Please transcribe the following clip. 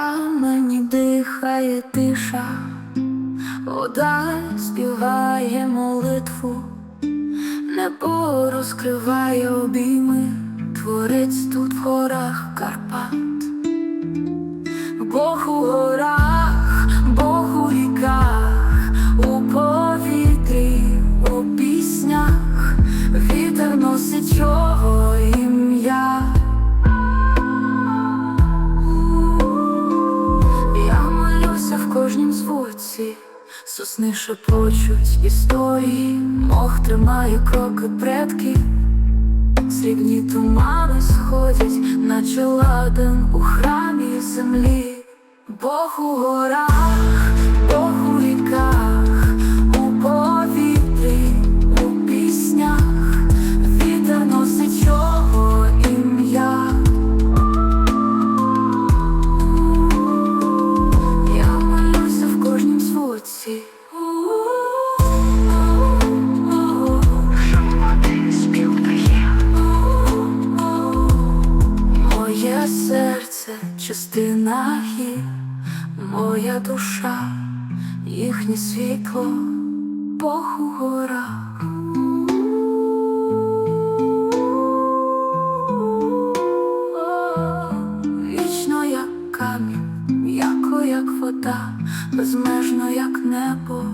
А мені дихає тиша, вода співає молитву, небо розкриває обійми, творець тут в горах Карпат. Звуці, сосни шепочуть історії, мох тримає кроки предків, срібні тумани сходять, наче ладен у храмі землі, Бог у горах, частина гір, моя душа, їхнє світло, Бог у горах. Вічно як камінь, м'яко як вода, безмежно як небо.